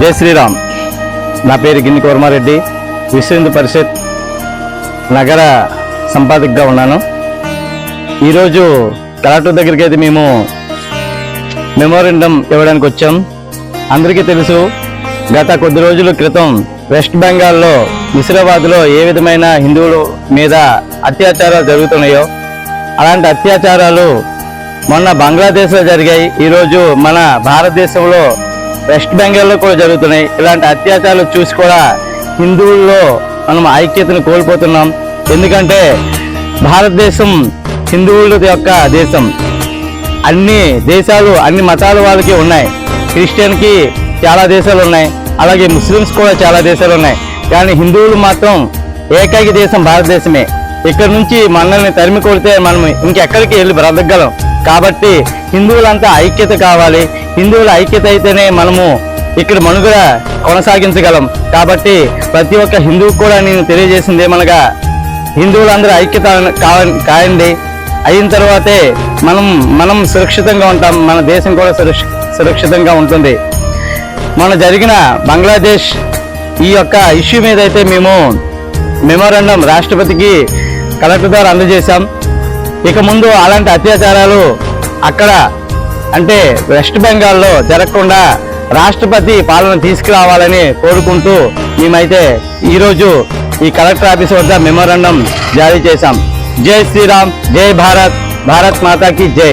జై శ్రీరామ్. నా పేరు గిన్ని కుర్మారెడ్డి విశ్వ హిందూ పరిషత్ నగర సంపాదకుగా ఉన్నాను. ఈరోజు కలెక్టర్ దగ్గరికి అయితే మేము మెమోరెండం ఇవ్వడానికి వచ్చాం. అందరికీ తెలుసు గత కొద్ది రోజుల క్రితం వెస్ట్ బెంగాల్లో ముసిరాబాద్లో ఏ విధమైన హిందువుల మీద అత్యాచారాలు జరుగుతున్నాయో అలాంటి అత్యాచారాలు మొన్న బంగ్లాదేశ్లో జరిగాయి. ఈరోజు మన భారతదేశంలో వెస్ట్ బెంగాల్లో కూడా జరుగుతున్నాయి. ఇలాంటి అత్యాచారాలు చూసి కూడా హిందువుల్లో మనం ఐక్యతను కోల్పోతున్నాం. ఎందుకంటే భారతదేశం హిందువుల యొక్క దేశం. అన్ని దేశాలు అన్ని మతాల వాళ్ళకి ఉన్నాయి. క్రిస్టియన్కి చాలా దేశాలు ఉన్నాయి. అలాగే ముస్లిమ్స్ కూడా చాలా దేశాలు ఉన్నాయి. కానీ హిందువులు మాత్రం ఏకైక దేశం భారతదేశమే. ఇక్కడ నుంచి మనల్ని తరిమి కొడితే మనం ఇంకెక్కడికి వెళ్ళి బ్రతకగలం. కాబట్టి హిందువులంతా ఐక్యత కావాలి. హిందువుల ఐక్యత అయితేనే మనము ఇక్కడ మనుగడ కొనసాగించగలం. కాబట్టి ప్రతి ఒక్క హిందువు కూడా నేను తెలియజేసింది ఏమనగా హిందువులందరూ ఐక్యత కాయండి. అయిన తర్వాతే మనం మనం సురక్షితంగా ఉంటాం. మన దేశం కూడా సురక్షితంగా ఉంటుంది. మన జరిగిన బంగ్లాదేశ్ ఈ యొక్క ఇష్యూ మీద అయితే మేము మెమోరాండం రాష్ట్రపతికి కలెక్టర్ ద్వారా అందజేశాం. ఇక ముందు అలాంటి అత్యాచారాలు అక్కడ అంటే వెస్ట్ బెంగాల్లో జరగకుండా రాష్ట్రపతి పాలన తీసుకురావాలని కోరుకుంటూ మేమైతే ఈరోజు ఈ కలెక్టర్ ఆఫీస్ వద్ద మెమోరాండం జారీ చేశాం. జై శ్రీరామ్ జై భారత్ భారత్ మాతాకి జై.